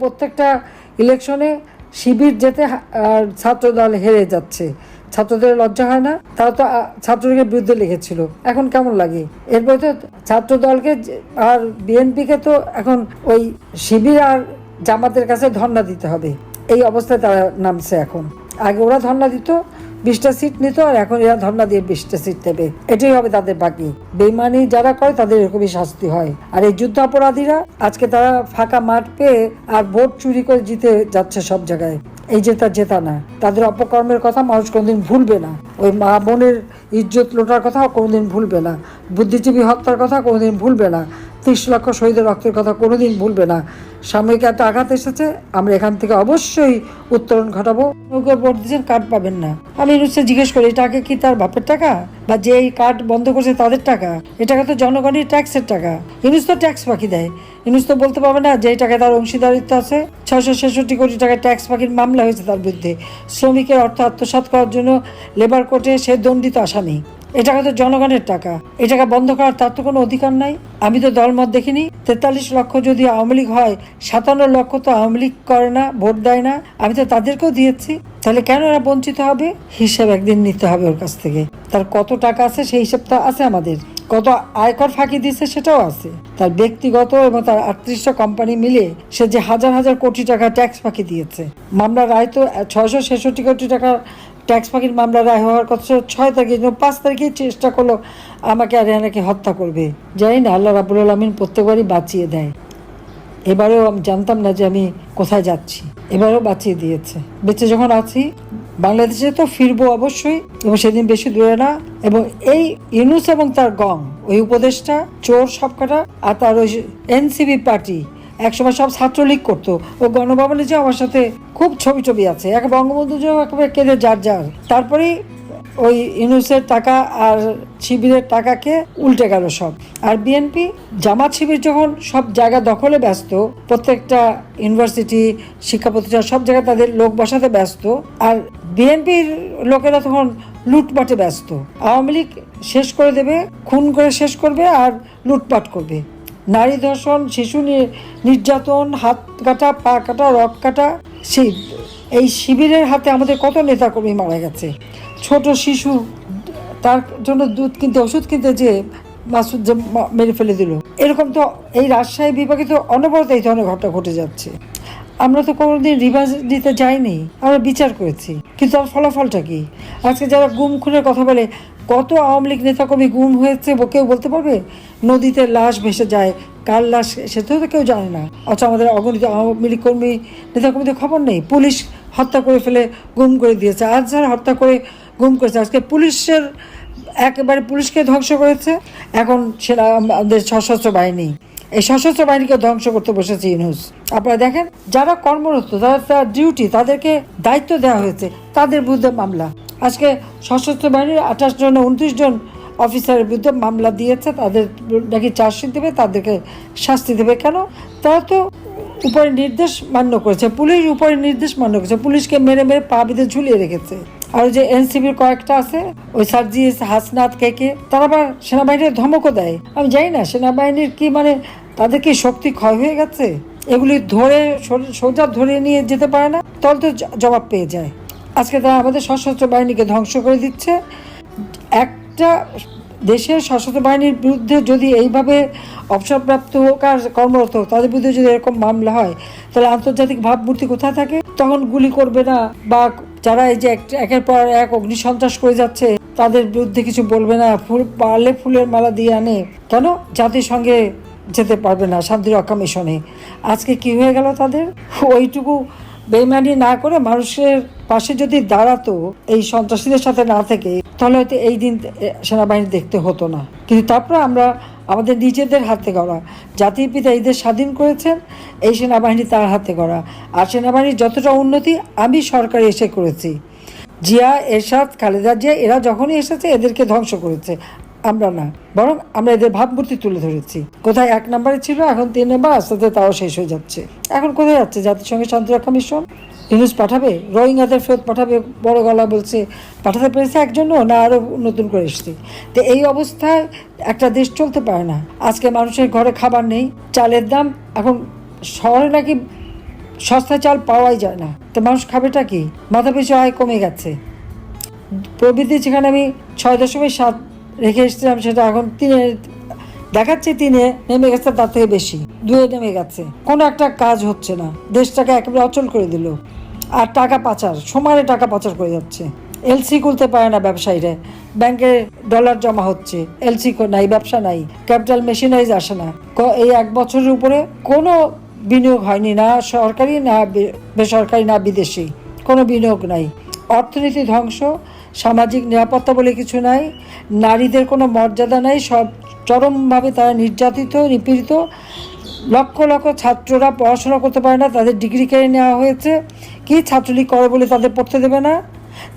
প্রত্যেকটা ইলেকশনে শিবির যেতে ছাত্রদল হেরে যাচ্ছে। ছাত্রদের লজ্জা হয় না। তারা তো ছাত্রলীগের বিরুদ্ধে লিখেছিল। এখন কেমন লাগে? এরপরে তো ছাত্রদলকে আর বিএনপিকে তো এখন ওই শিবির আর জামাতের কাছে ধর্ণা দিতে হবে। এই অবস্থায় তারা নামছে এখন। আগে ওরা ধর্ণা দিত বিশটা সিট নিত আর এখন এরা ধর্ণা দিয়ে বিশটা সিট নেবে। এটাই হবে তাদের বাকি। বেইমানি যারা করে তাদের এরকমই শাস্তি হয়। আর এই যুদ্ধ অপরাধীরা আজকে তারা ফাঁকা মাঠ পেয়ে আর ভোট চুরি করে জিতে যাচ্ছে সব জায়গায়। এই জেতা জেতা না, তাদের অপকর্মের কথা মানুষ কোনোদিন ভুলবে না। ওই মা বোনের ইজ্জত লোটার কথাও কোনোদিন ভুলবে না। বুদ্ধিজীবী হত্যার কথা কোনোদিন ভুলবে না। তিরিশ লক্ষ শহীদের রক্তের কথা কোনোদিন ভুলবে না। সাময়িক একটা আঘাত এসেছে, আমরা এখান থেকে অবশ্যই উত্তরণ ঘটাবো। ওকে ভোট দিচ্ছেন কার্ড পাবেন না। আমি নিশ্চয় জিজ্ঞেস করি এটাকে কি তার বাপের টাকা? বা যে এই কার্ড বন্ধ করছে তাদের টাকা? এই টাকা তো জনগণের ট্যাক্সের টাকা। ইউনিস তো ট্যাক্স বাকি দেয়। ইউনিস তো বলতে পারবে না যে টাকায় তার অংশীদারিত্ব আছে, ছয়শো ছেষট্টি কোটি টাকা ট্যাক্স বাকির মামলা হয়েছে তার বিরুদ্ধে। শ্রমিকের অর্থ আত্মসাৎ করার জন্য লেবার কোর্টে সে দণ্ডিত আসামি। এ টাকা তো জনগণের টাকা। এ টাকা বন্ধ করার তার তো কোনো অধিকার নাই। আমি তো দলমত দেখিনি। তেতাল্লিশ লক্ষ যদি আওয়ামী লীগ হয়, সাতান্ন লক্ষ তো আওয়ামী লীগ করে না, ভোট দেয় না। আমি তো তাদেরকেও দিয়েছি। তাহলে কেন এরা বঞ্চিত হবে? হিসেব একদিন নিতে হবে ওর কাছ থেকে। তার কত টাকা আছে সেই হিসেবটা আছে আমাদের। কত আয়কর ফাঁকি দিচ্ছে সেটাও আছে। তার ব্যক্তিগত এবং তার আটত্রিশটা কোম্পানি মিলে সে যে হাজার হাজার কোটি টাকা ট্যাক্স ফাঁকি দিয়েছে। মামলার রায় তো ছয়শো ছেষট্টি কোটি টাকা ট্যাক্স ফাঁকির মামলা রায় হওয়ার কথা ছয় তারিখে পাঁচ তারিখে চেষ্টা করল আমাকে আর রেহানাকে হত্যা করবে। জানি না, আল্লাহ রাবুল আলমিন প্রত্যেকবারই বাঁচিয়ে দেয়। এবারেও আমি জানতাম না যে আমি কোথায় যাচ্ছি। এবারেও বাঁচিয়ে দিয়েছে। বেঁচে যখন আছি বাংলাদেশে তো ফিরবো অবশ্যই, এবং সেদিন বেশি দূরে না। এবং এই ইউনুস এবং তার গং ওই উপদেশটা চোর সবকটা, আর তার ওই এনসিবি পার্টি, একসময় সব ছাত্রলীগ করতো। ও গণভবনে যে আমার সাথে খুব ছবি ছবি আছে, এক বঙ্গবন্ধু যে একেবারে কেঁদে যার যার। তারপরেই ওই ইউনুসের টাকা আর শিবিরের টাকাকে উল্টে গেল সব। আর বিএনপি, জামাত শিবির যখন সব জায়গা দখলে ব্যস্ত, প্রত্যেকটা ইউনিভার্সিটি শিক্ষা প্রতিষ্ঠান সব জায়গায় তাদের লোক বসাতে ব্যস্ত, আর বিএনপির লোকেরা তখন লুটপাটে ব্যস্ত। আওয়ামী লীগ শেষ করে দেবে, খুন করে শেষ করবে আর লুটপাট করবে। নারী ধর্ষণ, শিশু নির্যাতন, হাত কাটা, পা কাটা রক কাটা সেই এই শিবিরের হাতে আমাদের কত নেতাকর্মী মারা গেছে। ছোট শিশু, তার জন্য দুধ কিনতে, ওষুধ কিনতে যে মাসুদ যে মেরে ফেলে দিল। এরকম তো এই রাজশাহী বিভাগে তো অনবরত এই ধরনের ঘটনা ঘটে যাচ্ছে। আমরা তো কোনোদিন রিভার্স দিতে যাইনি, আমরা বিচার করেছি। কিন্তু তার ফলাফলটা কি? আজকে যারা গুম খুনের কথা বলে, কত আওয়ামী লীগ নেতাকর্মী গুম হয়েছে কেউ বলতে পারবে? নদীতে লাশ ভেসে যায়, কার লাশ সেটাও তো কেউ জানে না। অথচ আমাদের অগণিত আওয়ামী লীগ কর্মী, নেতাকর্মীদের খবর নেই। পুলিশ হত্যা করে ফেলে, গুম করে দিয়েছে। আজ যারা হত্যা করে গুম করেছে। আজকে পুলিশের একেবারে পুলিশকে ধ্বংস করেছে। এখন সেটা আমাদের সশস্ত্র বাহিনী। এই সশস্ত্র বাহিনীকে ধ্বংস করতে বসেছে ইউনুস। আপনারা দেখেন, যারা কর্মরত তারা তার ডিউটি, তাদেরকে দায়িত্ব দেওয়া হয়েছে। তাদের বিরুদ্ধে মামলা। আজকে সশস্ত্র বাহিনীর আঠাশ জন, উনত্রিশ জন অফিসারের বিরুদ্ধে মামলা দিয়েছে। তাদের নাকি চার্জশিট দেবে, তাদেরকে শাস্তি দেবে কেন? তারা তো উপরে নির্দেশ মান্য করেছে। পুলিশ উপরে নির্দেশ মান্য করেছে। পুলিশকে মেরে মেরে পা বেঁধে ঝুলিয়ে রেখেছে। আর যে এনসিবির কয়েকটা আছে, ওই সার্জিস হাসনাত, কে কে, তারা আবার সেনাবাহিনীর ধমকও দেয়। আমি জানি না, সেনাবাহিনীর কি মানে তাদের কি শক্তি ক্ষয় হয়ে গেছে? এগুলি ধরে সোজা ধরে নিয়ে যেতে পারে না? তাহলে তো জবাব পেয়ে যায়। আজকে তারা আমাদের সশস্ত্র বাহিনীকে ধ্বংস করে দিচ্ছে। একটা দেশের সশস্ত্র বাহিনীর বিরুদ্ধে যদি এইভাবে অবসরপ্রাপ্ত আর কর্মরত তাদের বিরুদ্ধে যদি এরকম মামলা হয়, তাহলে আন্তর্জাতিক ভাবমূর্তি কোথায় থাকে? তখন গুলি করবে না, বা যারা এই যে এক- একের পর এক অগ্নিসন্ত্রাস করে যাচ্ছে, তাদের বিরুদ্ধে কিছু বলবে না, ফুল পারলে ফুলের মালা দিয়ে আনে। কেন? জাতিসংঘে যেতে পারবে না শান্তি রক্ষা মিশনে। আজকে কি হয়ে গেল তাদের? ওইটুকু বেইমানি না করে মানুষের পাশে যদি দাঁড়াতো, এই সন্ত্রাসীদের সাথে না থেকে, তাহলে হয়তো এই দিন সেনাবাহিনী দেখতে হতো না। কিন্তু তারপরে আমরা, আমাদের নিজেদের হাতে গড়া, জাতির পিতা এদের স্বাধীন করেছেন, এই সেনাবাহিনী তার হাতে গড়া। আর সেনাবাহিনীর যতটা উন্নতি আমি সরকারি এসে করেছি। জিয়া, এরশাদ, খালেদা জিয়া, এরা যখনই এসেছে, এদেরকে ধ্বংস করেছে। আমরা না, বরং আমরা এদের ভাবমূর্তি তুলে ধরেছি। কোথায় এক নম্বরে ছিল, এখন তিন নম্বর, আস্তে আস্তে তাও শেষ হয়ে যাচ্ছে। এখন কোথায় যাচ্ছে? জাতিসংঘের শান্তিরক্ষা মিশন? নিউজ পাঠাবে? রোহিঙ্গাদের ফেরত পাঠাবে? বড় গলা বলছে, পাঠাতে পেরেছে একজনও না আরও নতুন করে এসছে? তো এই অবস্থায় একটা দেশ চলতে পারে না। আজকে মানুষের ঘরে খাবার নেই, চালের দাম, এখন শহরে নাকি সস্তা চাল পাওয়াই যায় না। তো মানুষ খাবেটা কি? মাথা পিছু আয় কমে গেছে। প্রবৃদ্ধি যেখানে আমি ছয় দশমিক সাত রেখে এসেছিলাম সেটা এখন তিনে, দেখাচ্ছে তিনে নেমে গেছে তার থেকে বেশি, দুয়ে নেমে গেছে। কোনো একটা কাজ হচ্ছে না, দেশটাকে একেবারে অচল করে দিল। আর টাকা পাচার, সমানে টাকা পাচার করে যাচ্ছে। এলসি খুলতে পারে না ব্যবসায়ীরা, ব্যাংকে ডলার জমা হচ্ছে এলসি নাই, ব্যবসা নাই ক্যাপিটাল মেশিনারিজ আসে না। এই এক বছরের উপরে কোনো বিনিয়োগ হয়নি, না সরকারি, না বেসরকারি, না বিদেশি, কোনো বিনিয়োগ নাই। অর্থনীতি ধ্বংস সামাজিক নিরাপত্তা বলে কিছু নাই। নারীদের কোনো মর্যাদা নাই। সব চরমভাবে তারা নির্যাতিত, নিপীড়িত। লক্ষ লক্ষ ছাত্ররা পড়াশোনা করতে পারে না, তাদের ডিগ্রি কেড়ে নেওয়া হয়েছে। কি ছাত্রলীগ করে বলে তাদের পড়তে দেবে না?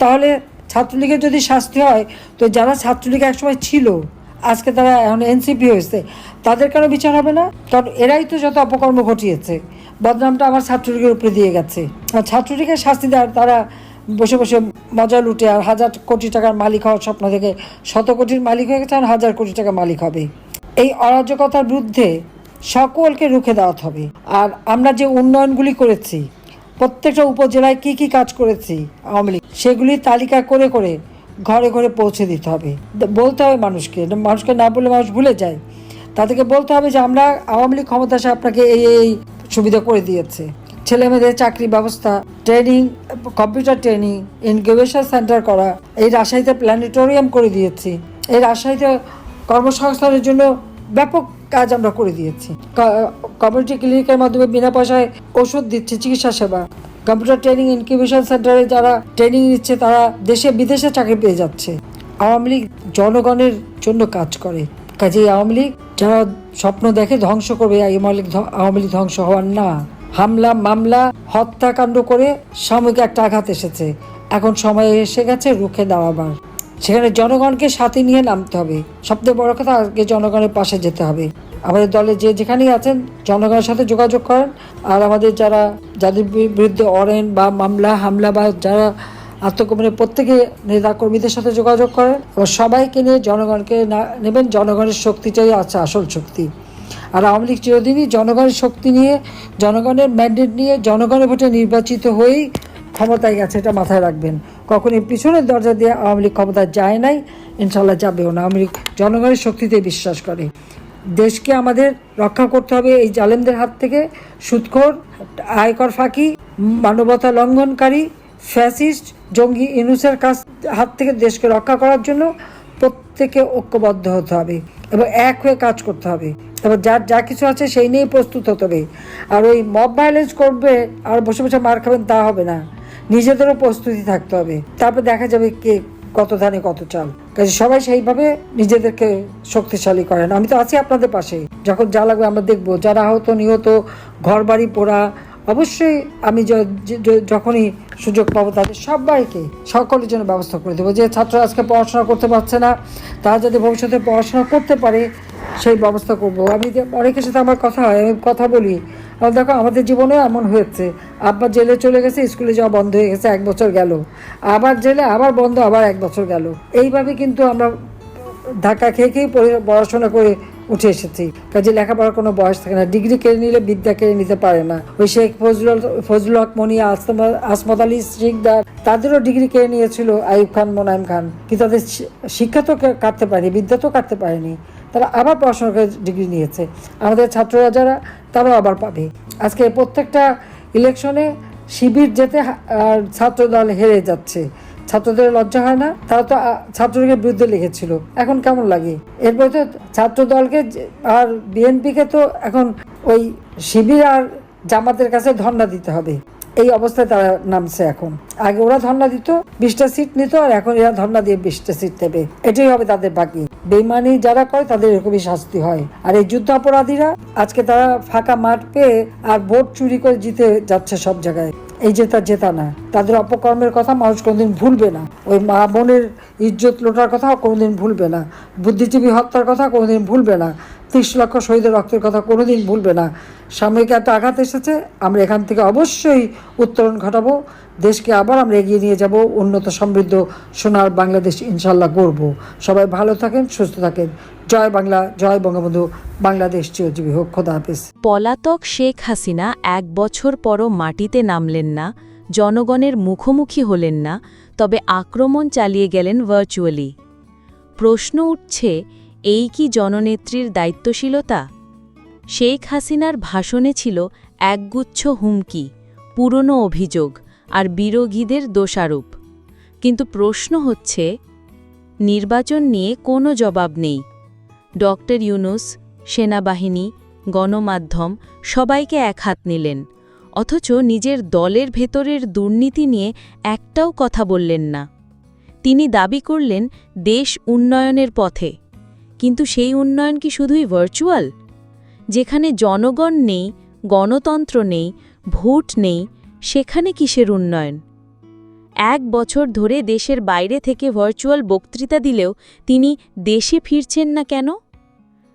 তাহলে ছাত্রলীগের যদি শাস্তি হয়, তো যারা ছাত্রলীগ একসময় ছিল, আজকে তারা এখন এনসিপি হয়েছে, তাদের কেন বিচার হবে না? কারণ এরাই তো যত অপকর্ম ঘটিয়েছে। বদনামটা আমার ছাত্রলীগের উপরে দিয়ে গেছে। আর ছাত্রলীগের শাস্তি দেওয়ার তারা বসে বসে মজা লুটে আর হাজার কোটি টাকার মালিক হওয়ার স্বপ্ন থেকে শত কোটির মালিক হয়ে গেছে আর হাজার কোটি টাকা মালিক হবে। এই অরাজকতার বিরুদ্ধে সকলকে রুখে দেওয়াতে হবে। আর আমরা যে উন্নয়নগুলি করেছি, প্রত্যেকটা উপজেলায় কি কি কাজ করেছি আওয়ামী লীগ সেগুলি তালিকা করে করে ঘরে ঘরে পৌঁছে দিতে হবে। বলতে হবে মানুষকে মানুষকে না বললে মানুষ ভুলে যায়। তাদেরকে বলতে হবে যে আমরা আওয়ামী লীগ ক্ষমতা আপনাকে এই এই সুবিধা করে দিয়েছে। ছেলে মেয়েদের চাকরি ব্যবস্থা training computer training incubation centre করা, এই রাজশাহীতে প্ল্যানেটোরিয়াম করে দিয়েছি। এই রাজশাহীতে কর্মসংস্থানের জন্য ব্যাপক কাজ আমরা করে দিয়েছি। কমিউনিটি ক্লিনিকের মাধ্যমে বিনা পয়সায় ওষুধ দিচ্ছি, চিকিৎসা সেবা। কম্পিউটার ট্রেনিং ইনকিউবেশন সেন্টারে যারা ট্রেনিং নিচ্ছে, তারা দেশে বিদেশে চাকরি পেয়ে যাচ্ছে। আওয়ামী লীগ জনগণের জন্য কাজ করে। কাজেই আওয়ামী লীগ, যারা স্বপ্ন দেখে ধ্বংস করবে আওয়ামী লীগ ধ্বংস হওয়ার না। হামলা, মামলা, হত্যাকাণ্ড করে সাময়িক একটা আঘাত এসেছে। এখন সময় এসে গেছে রুখে দাঁড়াবার সেখানে জনগণকে সাথে নিয়ে নামতে হবে। সবথেকে বড় কথা, আগে জনগণের পাশে যেতে হবে। আমাদের দলে যে যেখানেই আছেন, জনগণের সাথে যোগাযোগ করেন। আর আমাদের যারা, যাদের বিরুদ্ধে অরেন বা মামলা, হামলা বা যারা আত্মগোপনে প্রত্যেকে নেতা কর্মীদের সাথে যোগাযোগ করেন সবাইকে নিয়ে জনগণকে নেবেন, জনগণের শক্তিটাই আছে আসল শক্তি। আর আওয়ামী লীগ চিরদিনই জনগণের শক্তি নিয়ে, জনগণের ম্যান্ডেট নিয়ে জনগণের ভোটে নির্বাচিত হয়েই ক্ষমতায় গেছে, এটা মাথায় রাখবেন। কখনই পিছনের দরজা দিয়ে আওয়ামী লীগ ক্ষমতায় যায় নাই ইনশাল্লাহ যাবেও না। আওয়ামী লীগ জনগণের শক্তিতে বিশ্বাস করে। দেশকে আমাদের রক্ষা করতে হবে এই জালেমদের হাত থেকে। সুদখোর আয়কর ফাঁকি, মানবতা লঙ্ঘনকারী, ফ্যাসিস্ট, জঙ্গি, ইনুসের কাছ, হাত থেকে দেশকে রক্ষা করার জন্য প্রত্যেকে ঐক্যবদ্ধ হতে হবে এবং এক হয়ে কাজ করতে হবে। এবার যার যা কিছু আছে সেই নিয়েই প্রস্তুত হতে হবে। আর ওই মব ভায়োলেন্স করবে আর বসে বসে মার খাবেন তা হবে না। নিজেদেরও প্রস্তুতি থাকতে হবে। তারপর দেখা যাবে কে কত ধানে কত চাল। কাজে সবাই সেইভাবে নিজেদেরকে শক্তিশালী করেন। আমি তো আছি আপনাদের পাশে। যখন যা লাগবে আমরা দেখব। যারা আহত, নিহত ঘর বাড়ি পোড়া, অবশ্যই আমি যখনই সুযোগ পাবো তাদের সবাইকে সকলের জন্য ব্যবস্থা করে দেবো। যে ছাত্র আজকে পড়াশোনা করতে পারছে না তারা যদি ভবিষ্যতে পড়াশোনা করতে পারে, সেই ব্যবস্থা করব। আমি অনেকের সাথে আমার কথা হয়, আমি কথা বলি। দেখো, আমাদের জীবনেও এমন হয়েছে। আব্বা জেলে চলে গেছে, স্কুলে যাওয়া বন্ধ হয়ে গেছে, এক বছর গেল। আবার জেলে, আবার বন্ধ, আবার এক বছর গেল। এইভাবে কিন্তু আমরা ধাক্কা খেয়ে খেয়ে পড়াশোনা করে উঠে এসেছি। কাজে লেখাপড়ার কোনো বয়স থাকে না। ডিগ্রি কেড়ে নিলে বিদ্যা কেড়ে নিতে পারে না। ওই শেখ ফজলুল ফজলুল হক মনি আসমা- আসমত আলী, শিকদার, তাদেরও ডিগ্রি কেড়ে নিয়েছিল আইব খান, মোনায়েম খান। কিন্তু তাদের শিক্ষা তো কাটতে পারেনি, বিদ্যা তো কাটতে পারেনি। তারা আবার পড়াশোনা করে ডিগ্রি নিয়েছে। আমাদের ছাত্ররা যারা, তারাও আবার পাবে। আজকে প্রত্যেকটা ইলেকশনে শিবির যেতে ছাত্রদল হেরে যাচ্ছে। ছাত্রদের লজ্জা হয় না? তারা তো ছাত্রলীগের বিরুদ্ধে লিখেছিল। এখন কেমন লাগে? এরপরে তো ছাত্র দলকে আর বিএনপিকে তো এখন ওই শিবির আর জামাতের কাছে ধর্ণা দিতে হবে। এই অবস্থায় তারা নামছে এখন। আগে ওরা ধর্ণা দিত, বিশটা সিট নিত, আর এখন এরা ধর্ণা দিয়ে বিশটা সিট নেবে এটাই হবে তাদের বাকি। বেইমানি যারা করে, তাদের এরকমই শাস্তি হয়। আর এই যুদ্ধ অপরাধীরা আজকে তারা ফাঁকা মাঠ পেয়ে আর ভোট চুরি করে জিতে যাচ্ছে সব জায়গায়। এই জেতা জেতা না, তাদের অপকর্মের কথা মানুষ কোনোদিন ভুলবে না। ওই মা বোনের ইজ্জত লোটার কথা কোনোদিন ভুলবে না। বুদ্ধিজীবী হত্যার কথা কোনোদিন ভুলবে না। তিরিশ লক্ষ শহীদের রক্তের কথা কোনোদিন ভুলবে না। সাময়িক একটা আঘাত এসেছে, আমরা এখান থেকে অবশ্যই উত্তরণ ঘটাবো। দেশকে আবার আমরা এগিয়ে নিয়ে যাব, উন্নত সমৃদ্ধ সোনার বাংলাদেশ ইনশাল্লাহ গড়ব। সবাই ভালো থাকেন, সুস্থ থাকেন। জয় বাংলা, জয় বঙ্গবন্ধু, বাংলাদেশ চিরজীবী হোক, খোদা হাফিজ। পলাতক শেখ হাসিনা এক বছর পরও মাটিতে নামলেন না, জনগণের মুখোমুখি হলেন না, তবে আক্রমণ চালিয়ে গেলেন ভার্চুয়ালি। প্রশ্ন উঠছে, এই কি জননেত্রীর দায়িত্বশীলতা? শেখ হাসিনার ভাষণে ছিল একগুচ্ছ হুমকি, পুরনো অভিযোগ আর বিরোধীদের দোষারোপ। কিন্তু প্রশ্ন হচ্ছে, নির্বাচন নিয়ে কোনো জবাব নেই। ডক্টর ইউনুস, সেনাবাহিনী, গণমাধ্যম সবাইকে এক হাত নিলেন, অথচ নিজের দলের ভেতরের দুর্নীতি নিয়ে একটাও কথা বললেন না। তিনি দাবি করলেন, দেশ উন্নয়নের পথে। কিন্তু সেই উন্নয়ন কি শুধুই ভার্চুয়াল যেখানে জনগণ নেই, গণতন্ত্র নেই, ভোট নেই, সেখানে কিসের উন্নয়ন? এক বছর ধরে দেশের বাইরে থেকে ভার্চুয়াল বক্তৃতা দিলেও তিনি দেশে ফিরছেন না কেন?